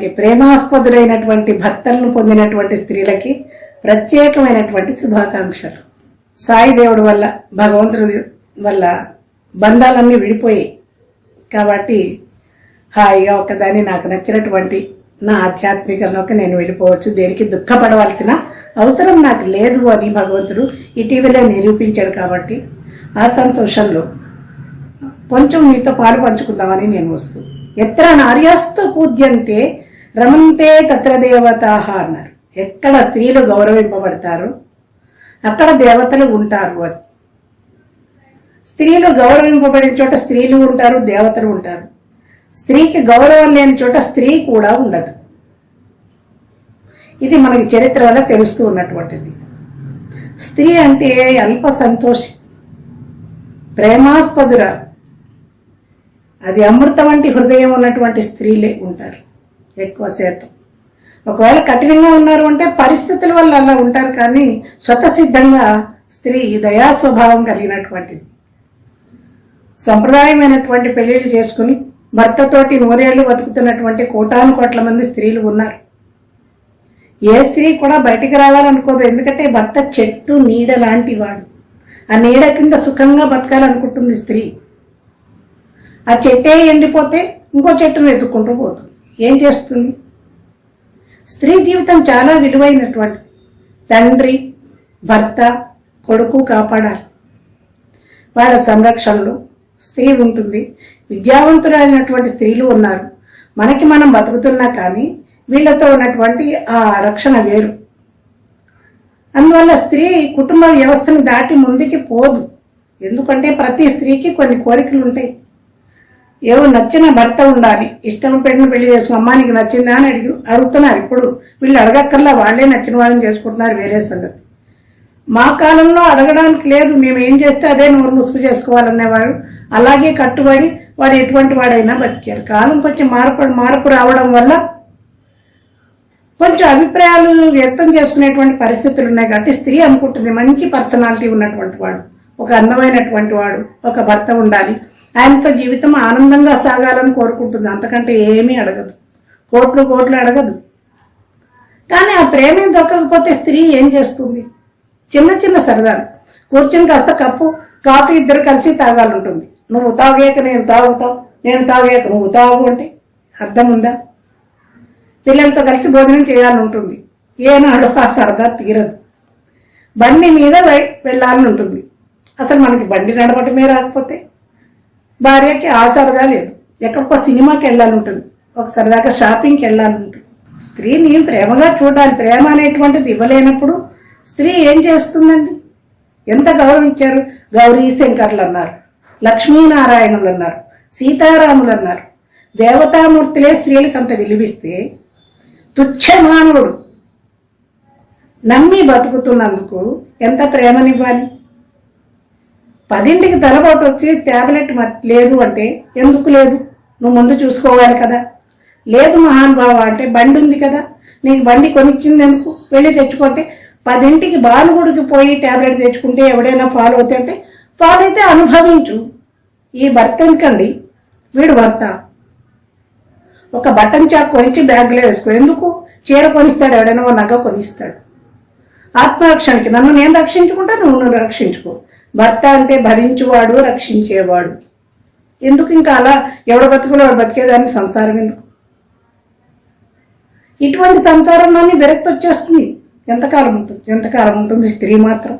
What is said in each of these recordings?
అలాగే ప్రేమాస్పదులైనటువంటి భర్తలను పొందినటువంటి స్త్రీలకి ప్రత్యేకమైనటువంటి శుభాకాంక్షలు. సాయి దేవుడి వల్ల భగవంతుడి వల్ల బంధాలన్నీ విడిపోయాయి. కాబట్టి హాయిగా ఒకదాన్ని నాకు నచ్చినటువంటి నా ఆధ్యాత్మికంలోకి నేను వెళ్ళిపోవచ్చు. దేనికి దుఃఖపడవలసిన అవసరం నాకు లేదు అని భగవంతుడు ఇటీవలే నిరూపించాడు కాబట్టి ఆ సంతోషంలో కొంచెం మీతో పాలు పంచుకుందామని నేను వస్తూ ఎత్ర నార్యాస్తో పూజ్యంతే రమంతే తత్ర దేవతాహ అన్నారు. ఎక్కడ స్త్రీలు గౌరవింపబడతారు? అక్కడ దేవతలు ఉంటారు అని. స్త్రీలు గౌరవింపబడిన చోట స్త్రీలు ఉంటారు దేవతలు ఉంటారు. స్త్రీకి గౌరవం లేని చోట స్త్రీ కూడా ఉండదు. ఇది మనకి చరిత్ర వల్ల తెలుస్తూ ఉన్నటువంటిది. స్త్రీ అంటే అల్ప సంతోషి ప్రేమాస్పదుర అది అమృతం వంటి హృదయం ఉన్నటువంటి స్త్రీలే ఉంటారు. ఎక్కువ శాతం. ఒకవేళ కఠినంగా ఉన్నారు అంటే పరిస్థితుల వల్ల అలా ఉంటారు కానీ స్వతసిద్ధంగా స్త్రీ దయా స్వభావం కలిగినటువంటిది. సంప్రదాయమైనటువంటి పెళ్ళిళ్ళు చేసుకుని భర్తతోటి నూరేళ్ళు బతుకుతున్నటువంటి కోటాను కోట్ల మంది స్త్రీలు ఉన్నారు. ఏ స్త్రీ కూడా బయటికి రావాలనుకోదు ఎందుకంటే భర్త చెట్టు నీడ లాంటి వాడు ఆ నీడ కింద సుఖంగా బతకాలనుకుంటుంది స్త్రీ. ఆ చెట్టే ఎండిపోతే ఇంకో చెట్టును వెతుక్కుంటూ పోతుంది. ఏం చేస్తుంది? స్త్రీ జీవితం చాలా విలువైనటువంటిది తండ్రి భర్త కొడుకు కాపాడాలి. వాళ్ళ సంరక్షణలో స్త్రీ ఉంటుంది. విద్యావంతులైనటువంటి స్త్రీలు ఉన్నారు. మనకి మనం బతుకుతున్నా కానీ వీళ్ళతో ఉన్నటువంటి ఆ రక్షణ వేరు. అందువల్ల స్త్రీ కుటుంబ వ్యవస్థను దాటి ముందుకి పోదు. ఎందుకంటే ప్రతి స్త్రీకి కొన్ని కోరికలు ఉంటాయి. ఏవో నచ్చిన భర్త ఉండాలి. ఇష్టం పెట్టిన పెళ్ళి చేసుకుని అమ్మా నీకు నచ్చిందా అని అడిగి అడుగుతున్నారు. ఇప్పుడు వీళ్ళు అడగక్కర్లా వాళ్ళే నచ్చిన వాళ్ళని చేసుకుంటున్నారు వేరే సంగతి. మా కాలంలో అడగడానికి లేదు మేము ఏం చేస్తే అదే నోరు ముసుగు చేసుకోవాలనేవాడు. అలాగే కట్టుబడి వాడు ఎటువంటి వాడైనా బతికారు. కాలం కొంచెం మార్పు మార్పు రావడం వల్ల కొంచెం అభిప్రాయాలు వ్యక్తం చేసుకునేటువంటి పరిస్థితులు ఉన్నాయి కాబట్టి స్త్రీ అనుకుంటుంది. మంచి పర్సనాలిటీ ఉన్నటువంటి వాడు ఒక అందమైనటువంటి వాడు ఒక భర్త ఉండాలి. ఆయనతో జీవితం ఆనందంగా సాగాలని కోరుకుంటుంది. అంతకంటే ఏమీ అడగదు. కోట్లు కోట్లు అడగదు. కానీ ఆ ప్రేమే దొరకకపోతే స్త్రీ ఏం చేస్తుంది? చిన్న చిన్న సరదాలు. కూర్చొని కాస్త కప్పు కాఫీ ఇద్దరు కలిసి తాగాలంటుంది నువ్వు తాగాక నేను తాగుతావు నేను తాగాక నువ్వు తాగు అంటే అర్థం ఉందా పిల్లలతో కలిసి భోజనం చేయాలని ఉంటుంది ఏనాడు ఆ సరదా తీరదు. బండి మీద వెళ్ళాలని ఉంటుంది అసలు మనకి బండి నడపటమే రాకపోతే భార్యకి ఆ సరదా లేదు. ఎక్కడికో సినిమాకి వెళ్ళాలంటుంది. ఒక సరదాగా షాపింగ్కి వెళ్ళాలంటుంది. స్త్రీని ప్రేమగా చూడాలి. ప్రేమ అనేటువంటిది ఇవ్వలేనప్పుడు స్త్రీ ఏం చేస్తుందండి? ఎంత గౌరవించారు? గౌరీ శంకర్లు అన్నారు. లక్ష్మీనారాయణులు అన్నారు. సీతారాములు అన్నారు. దేవతామూర్తులే స్త్రీలకు అంత విలువిస్తే తుచ్చమానవుడు నమ్మి బతుకుతున్నందుకు ఎంత ప్రేమనివ్వాలి? పదింటికి తలపోటు వచ్చి ట్యాబ్లెట్ లేదు అంటే ఎందుకు లేదు? నువ్వు ముందు చూసుకోవాలి కదా. లేదు మహానుభావ అంటే బండి ఉంది కదా. నీకు బండి కొనిచ్చింది ఎందుకు? వెళ్ళి తెచ్చుకుంటే పదింటికి బాలుగుడికి పోయి ట్యాబ్లెట్ తెచ్చుకుంటే ఎవడైనా ఫాలో అవుతే అంటే ఫాలో అయితే అనుభవించు. ఈ భర్త ఎందుకండి? వీడు భర్త. ఒక బటన్ చాక్ కొనిచ్చి బ్యాగ్లో వేసుకో. ఎందుకు? చీర కొనిస్తాడు ఎవడైనా ఓ నగ కొనిస్తాడు. ఆత్మరక్షణకి నన్ను నేను రక్షించుకుంటా నువ్వు నన్ను రక్షించుకో. భర్త అంటే భరించువాడు రక్షించేవాడు. ఎందుకు ఇంకా అలా ఎవడ బతుకులో వాడు సంసారం ఎందుకు? ఇటువంటి సంసారంలోనే విరక్తి వచ్చేస్తుంది. ఎంతకాలం ఉంటుంది? ఎంతకాలం ఉంటుంది స్త్రీ మాత్రం?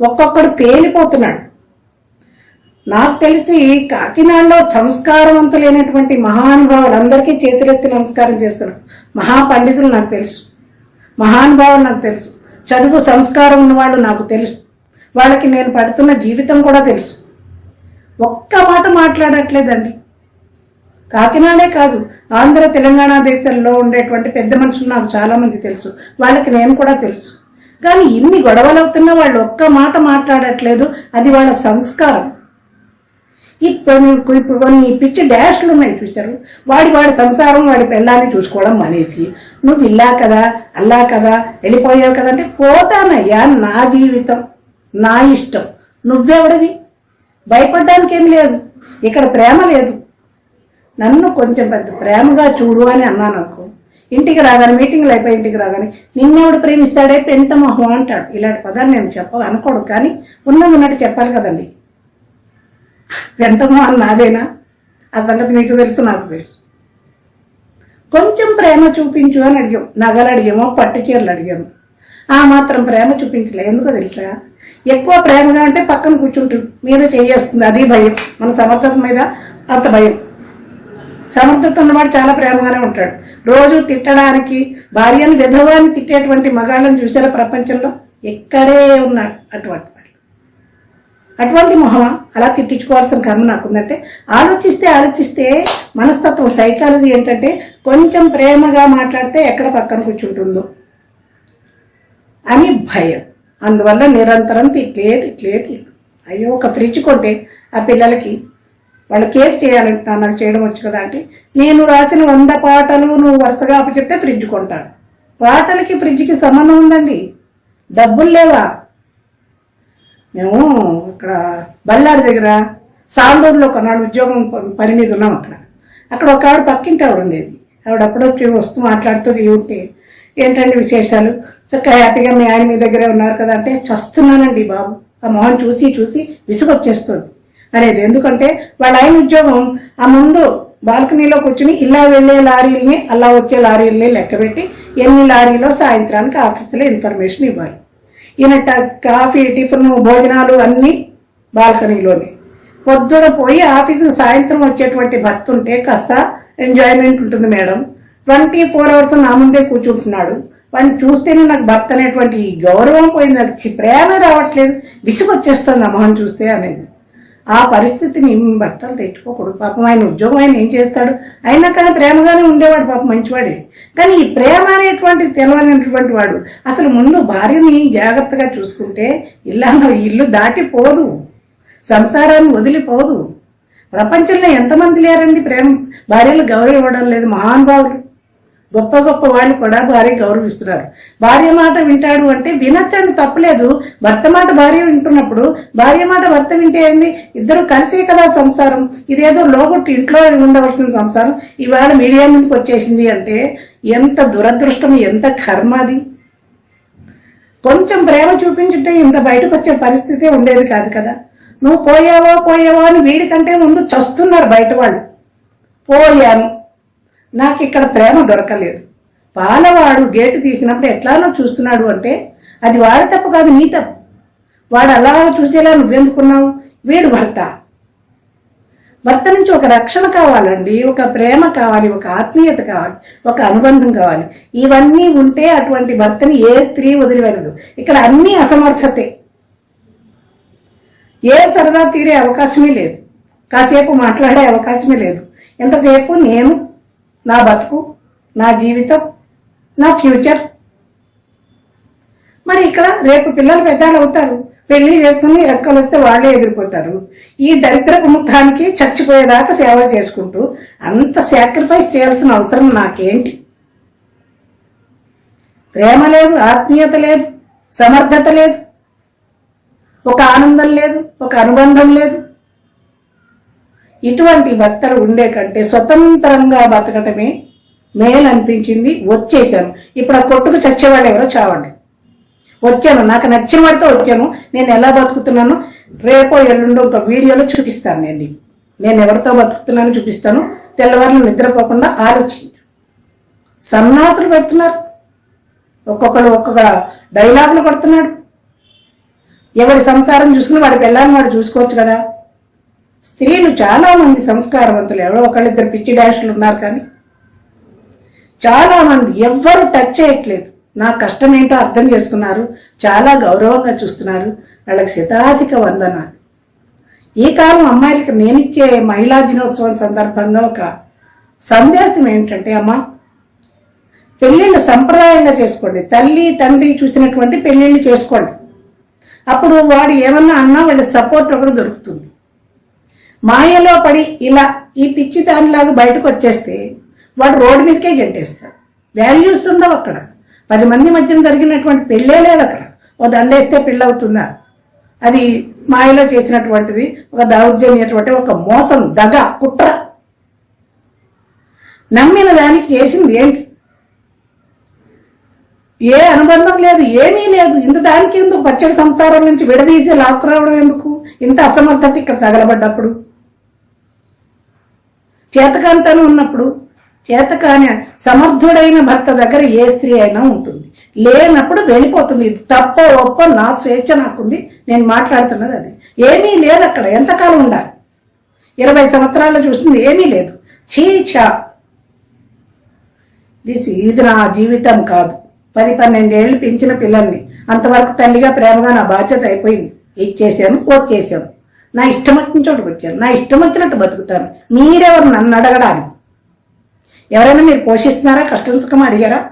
ఒక్కొక్కడు పేలిపోతున్నాడు. నాకు తెలిసి కాకినాడలో సంస్కారవంతులైనటువంటి మహానుభావులు అందరికీ చేతులెత్తి నమస్కారం చేస్తున్నారు. మహాపండితులు నాకు తెలుసు. మహానుభావులు నాకు తెలుసు. చదువు సంస్కారం ఉన్నవాళ్ళు నాకు తెలుసు. వాళ్ళకి నేను పడుతున్న జీవితం కూడా తెలుసు. ఒక్క మాట మాట్లాడట్లేదండి. కాకినాడే కాదు ఆంధ్ర తెలంగాణ దేశాల్లో ఉండేటువంటి పెద్ద మనుషులు నాకు చాలామంది తెలుసు. వాళ్ళకి నేను కూడా తెలుసు. కానీ ఇన్ని గొడవలు అవుతున్నా వాళ్ళు ఒక్క మాట మాట్లాడట్లేదు అది వాళ్ళ సంస్కారం. ఇప్పుడు ఇప్పుడు కొన్ని పిచ్చి డాష్లు ఉన్నాయి చూసారు వాడి వాడి సంసారం వాడి పెళ్ళాన్ని చూసుకోవడం మానేసి నువ్వు ఇల్లా కదా అల్లా కదా వెళ్ళిపోయావు కదా అంటే పోతానయ్యా నా జీవితం. నా ఇష్టం. నువ్వెవడవి? భయపడడానికి ఏం లేదు. ఇక్కడ ప్రేమ లేదు. నన్ను కొంచెం పెద్ద ప్రేమగా చూడు అని అన్నాను అనుకో. ఇంటికి రాగానే మీటింగ్లు అయిపోయి ఇంటికి రాగానే నిన్నెవడు ప్రేమిస్తాడే? పెంట మొహం అంటాడు. ఇలాంటి పదాలు నేను చెప్ప అనుకోడు కానీ ఉన్నది ఉన్నట్టు చెప్పాలి కదండి. పెంట మొహం నాదేనా? ఆ సంగతి మీకు తెలుసు నాకు తెలుసు. కొంచెం ప్రేమ చూపించు అని అడిగాం. నగలు అడిగామో పట్టు చీరలు అడిగాము. ఆ మాత్రం ప్రేమ చూపించలే. ఎందుకో తెలుసా? ఎక్కువ ప్రేమగా అంటే పక్కన కూర్చుంటుంది. మీద చేయేస్తుంది. అది భయం. మన సమర్థత మీద అంత భయం. సమర్థత ఉన్నవాడు చాలా ప్రేమగానే ఉంటాడు. రోజు తిట్టడానికి భార్యను విధవాన్ని తిట్టేటువంటి మగాళ్ళని చూసారా ప్రపంచంలో? ఎక్కడే ఉన్నాడు అటువంటి అటువంటి మొహం అలా తిట్టించుకోవాల్సిన కర్మ నాకుందంటే ఆలోచిస్తే ఆలోచిస్తే మనస్తత్వం సైకాలజీ ఏంటంటే కొంచెం ప్రేమగా మాట్లాడితే ఎక్కడ పక్కన కూర్చుంటుందో అని భయం. అందువల్ల నిరంతరం తిట్లే తిట్లే తిట్లు అయ్యో ఒక ఫ్రిడ్జ్ కొంటే ఆ పిల్లలకి వాళ్ళు కేక్ చేయాలంటున్నాను నాకు చేయడం వచ్చు కదా అంటే నేను రాసిన వంద పాటలు నువ్వు వరుసగా చెప్తే ఫ్రిడ్జ్ కొంటాడు. పాటలకి ఫ్రిడ్జ్కి సంబంధం ఉందండి. డబ్బులు లేవా? మేము ఇక్కడ బళ్ళారి దగ్గర సాంబూరులో కొన్నాడు ఉద్యోగం పని మీద ఉన్నాం అక్కడ. అక్కడ ఒక ఆవిడ పక్కింటి ఆవిడ ఉండేది. ఆవిడ అప్పుడప్పుడు వస్తూ మాట్లాడుతుంది ఉంటే ఏంటండి విశేషాలు? చక్కగా హ్యాపీగా మీ ఆయన మీ దగ్గరే ఉన్నారు కదా అంటే చస్తున్నానండి బాబు. ఆ మొహం చూసి చూసి విసుగొచ్చేస్తుంది. అనేది ఎందుకంటే వాళ్ళ ఆయన ఉద్యోగం ఆ ముందు బాల్కనీలో కూర్చుని ఇలా వెళ్ళే లారీల్ని అలా వచ్చే లారీల్ని లెక్కబెట్టి ఎన్ని లారీలో సాయంత్రానికి ఆఫీసులో ఇన్ఫర్మేషన్ ఇవ్వాలి. ఈయన ట- కాఫీ టిఫిన్ భోజనాలు అన్నీ బాల్కనీలోనే. పొద్దున పోయి ఆఫీసు సాయంత్రం వచ్చేటువంటి భర్త ఉంటే కాస్త ఎంజాయ్మెంట్ ఉంటుంది మేడం. ట్వంటీ ఫోర్ అవర్స్ నా ముందే కూర్చుంటున్నాడు. వాడిని చూస్తేనే నాకు భర్త అనేటువంటి గౌరవం పోయింది. నాకు చి- ప్రేమ రావట్లేదు. విసుగొచ్చేస్తుంది ఆ మొహం చూస్తే అనేది. ఆ పరిస్థితిని భర్తలు తెచ్చుకోకూడదు. పాపం ఆయన ఉద్యోగం ఆయన ఏం చేస్తాడు? అయినా కానీ ప్రేమగానే ఉండేవాడు పాపం మంచివాడే. కానీ ఈ ప్రేమ అనేటువంటి తెలవనటువంటి వాడు. అసలు ముందు భార్యని జాగ్రత్తగా చూసుకుంటే ఇల్లాలో ఇల్లు దాటిపోదు సంసారాన్ని వదిలిపోదు. ప్రపంచంలో ఎంతమంది లేరండి ప్రేమ? భార్యలు గౌరవం ఇవ్వడం లేదు. మహానుభావులు. గొప్ప గొప్ప వాళ్ళు కూడా భార్య గౌరవిస్తున్నారు. భార్య మాట వింటాడు అంటే వినచ్చని తప్పలేదు. భర్త మాట భార్య వింటున్నప్పుడు భార్య మాట భర్త వింటే ఏంది? ఇద్దరు కలిసే కదా సంసారం. ఇదేదో లోగొట్టి ఇంట్లో ఉండవలసిన సంసారం. ఇవాళ మీడియా ముందుకు వచ్చేసింది అంటే ఎంత దురదృష్టం ఎంత కర్మ అది. కొంచెం ప్రేమ చూపించుంటే ఇంత బయటకు వచ్చే పరిస్థితే ఉండేది కాదు కదా. నువ్వు పోయావో పోయావో అని వీడికంటే ముందు చస్తున్నారు బయట వాళ్ళు. పోయాను. నాకు ఇక్కడ ప్రేమ దొరకలేదు. పాలవాడు గేటు తీసినప్పుడు ఎట్లానో చూస్తున్నాడు అంటే అది వాడి తప్పు కాదు నీ తప్పు. వాడు అలా చూసేలా నువ్వెందుకున్నావు? వీడు భర్త. భర్త నుంచి ఒక రక్షణ కావాలండి ఒక ప్రేమ కావాలి ఒక ఆత్మీయత కావాలి ఒక అనుబంధం కావాలి. ఇవన్నీ ఉంటే అటువంటి భర్తని ఏ స్త్రీ వదిలిపెడదు ఇక్కడ అన్నీ అసమర్థతే. ఏ సరదా తీరే అవకాశమే లేదు. కాసేపు మాట్లాడే అవకాశమే లేదు. ఎంతసేపు నేను నా బతుకు నా జీవితం నా ఫ్యూచర్. మరి ఇక్కడ రేపు పిల్లలు పెద్దాళ్ళు అవుతారు పెళ్ళి చేసుకుని రెక్కలు వస్తే వాళ్ళే ఎదిరిపోతారు ఈ దరిద్రపు ముఖానికి చచ్చిపోయేదాకా సేవ చేసుకుంటూ అంత సాక్రిఫైస్ చేయాల్సిన అవసరం నాకేంటి? ప్రేమ లేదు ఆత్మీయత లేదు సమర్థత లేదు. ఒక ఆనందం లేదు ఒక అనుబంధం లేదు. ఇటువంటి భర్తలు ఉండే కంటే స్వతంత్రంగా బతకటమే మేలు అనిపించింది. వచ్చేసాను. ఇప్పుడు ఆ కొట్టుకు చచ్చేవాళ్ళు ఎవరో చావండి. వచ్చాను. నాకు నచ్చిన వాడితో వచ్చాను. నేను ఎలా బతుకుతున్నాను? రేపో ఎల్లుండో ఒక వీడియోలో చూపిస్తాను నేను. నేను ఎవరితో బతుకుతున్నానో చూపిస్తాను. తెల్లవారులు నిద్రపోకుండా ఆలోచించు. సన్నాసులు పెడుతున్నారు. ఒక్కొక్కడు ఒక్కొక్క డైలాగులు కొడుతున్నాడు. ఎవరి సంసారం చూసుకుని వాడి పెళ్ళాన్ని వాడు చూసుకోవచ్చు కదా. స్త్రీలు చాలామంది సంస్కారవంతులు. ఎవరో ఒకళ్ళిద్దరు పిచ్చి డాష్లు ఉన్నారు కానీ చాలా మంది ఎవ్వరు టచ్ చేయట్లేదు. నా కష్టం ఏంటో అర్థం చేసుకున్నారు. చాలా గౌరవంగా చూస్తున్నారు. వాళ్ళకి శతాధిక వందనాలు. ఈ కాలం అమ్మాయిలకి నేనిచ్చే మహిళా దినోత్సవం సందర్భంగా ఒక సందేశం ఏంటంటే అమ్మ పెళ్ళిళ్ళు సంప్రదాయంగా చేసుకోండి. తల్లి తండ్రి చూసినటువంటి పెళ్ళిళ్ళు చేసుకోండి. అప్పుడు వాడు ఏమన్నా అన్నా వాళ్ళ సపోర్ట్ ఒకటి దొరుకుతుంది. మాయలో పడి ఇలా ఈ పిచ్చి దానిలాగా బయటకు వచ్చేస్తే వాడు రోడ్డు మీదకే గెంటేస్తాడు. వాల్యూస్ ఉండవు అక్కడ. పది మంది మధ్యన జరిగినటువంటి పెళ్ళే లేదు అక్కడ. ఓ దండేస్తే పెళ్ళి అవుతుందా అది మాయలో చేసినటువంటిది ఒక దౌర్జన్యటువంటి ఒక మోసం దగ కుట్ర. నమ్మిన దానికి చేసింది ఏంటి? ఏ అనుబంధం లేదు ఏమీ లేదు. ఇంత దానికి ఎందుకు పచ్చడి సంసారం నుంచి విడదీసి లాక్కురావడం ఎందుకు? ఇంత అసమర్థత ఇక్కడ తగలబడ్డప్పుడు. చేతకాంతనం ఉన్నప్పుడు చేతకాని సమర్థుడైన భర్త దగ్గర ఏ స్త్రీ అయినా ఉంటుంది. లేనప్పుడు వెళ్ళిపోతుంది. ఇది తప్ప ఒప్ప నా స్వేచ్ఛ నాకుంది. నేను మాట్లాడుతున్నది అది. ఏమీ లేదు అక్కడ. ఎంతకాలం ఉండాలి? ఇరవై సంవత్సరాలు చూస్తుంది. ఏమీ లేదు. చీచా దిస్ ఇది నా జీవితం కాదు. పది పన్నెండేళ్ళు పెంచిన పిల్లల్ని అంతవరకు తల్లిగా ప్రేమగా నా బాధ్యత అయిపోయింది. ఇచ్చేసాను చేశాను. నా ఇష్టం వచ్చిన చోటుకు వచ్చాను నా ఇష్టం వచ్చినట్టు బతుకుతాను మీరెవరు నన్ను అడగడానికి? ఎవరైనా మీరు పోషిస్తున్నారా? కష్టం సుఖం అడిగారా?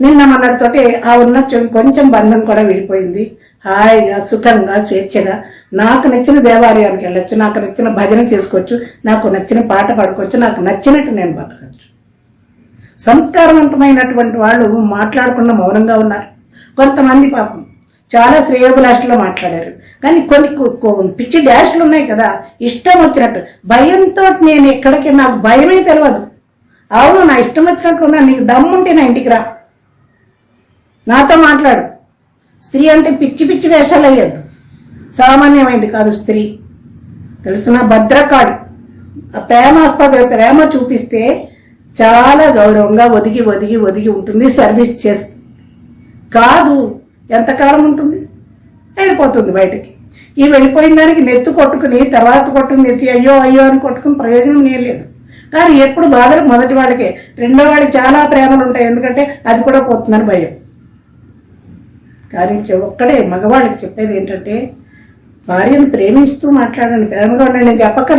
నిన్న మన్నటితోటి ఆ ఉన్న కొంచెం బంధం కూడా విడిపోయింది. హాయిగా సుఖంగా స్వేచ్ఛగా నాకు నచ్చిన దేవాలయానికి వెళ్ళొచ్చు నాకు నచ్చిన భజన చేసుకోవచ్చు నాకు నచ్చిన పాట పాడుకోవచ్చు నాకు నచ్చినట్టు నేను బతకచ్చు. సంస్కారవంతమైనటువంటి వాళ్ళు మాట్లాడకుండా మౌనంగా ఉన్నారు. కొంతమంది పాపం చాలా శ్రేయోభిలాషలో మాట్లాడారు. కానీ కొన్ని పిచ్చి డాష్లు ఉన్నాయి కదా. ఇష్టం వచ్చినట్టు. భయంతో నేను ఎక్కడికి నాకు భయమే తెలియదు అవును నా ఇష్టం వచ్చినట్టు ఉన్నా. నీకు దమ్ముంటే నా ఇంటికి రా. నాతో మాట్లాడు. స్త్రీ అంటే పిచ్చి పిచ్చి వేషాలు అయ్యద్దు సామాన్యమైంది కాదు స్త్రీ. తెలుసునా? భద్రకాడు ఆ ప్రేమాస్పద ప్రేమ చూపిస్తే చాలా గౌరవంగా ఒదిగి ఒదిగి ఒదిగి ఉంటుంది సర్వీస్ చేస్తుంది. కాదు ఎంతకాలం ఉంటుంది? వెళ్ళిపోతుంది బయటికి. ఈ వెళ్ళిపోయిన దానికి నెత్తు కొట్టుకుని తర్వాత కొట్టుకుని నెత్తి అయ్యో అయ్యో అని కొట్టుకుని ప్రయోజనం లేదు. కానీ ఎప్పుడు బాధలు మొదటి వాడికే. రెండో వాడికి చాలా ప్రేమలు ఉంటాయి. ఎందుకంటే అది కూడా పోతుందని భయం. కానీ ఒక్కడే మగవాళ్ళకి చెప్పేది ఏంటంటే భార్యను ప్రేమిస్తూ మాట్లాడండి. ప్రేమగా ఉండండి. నేను చెప్పక్కర్లేదు.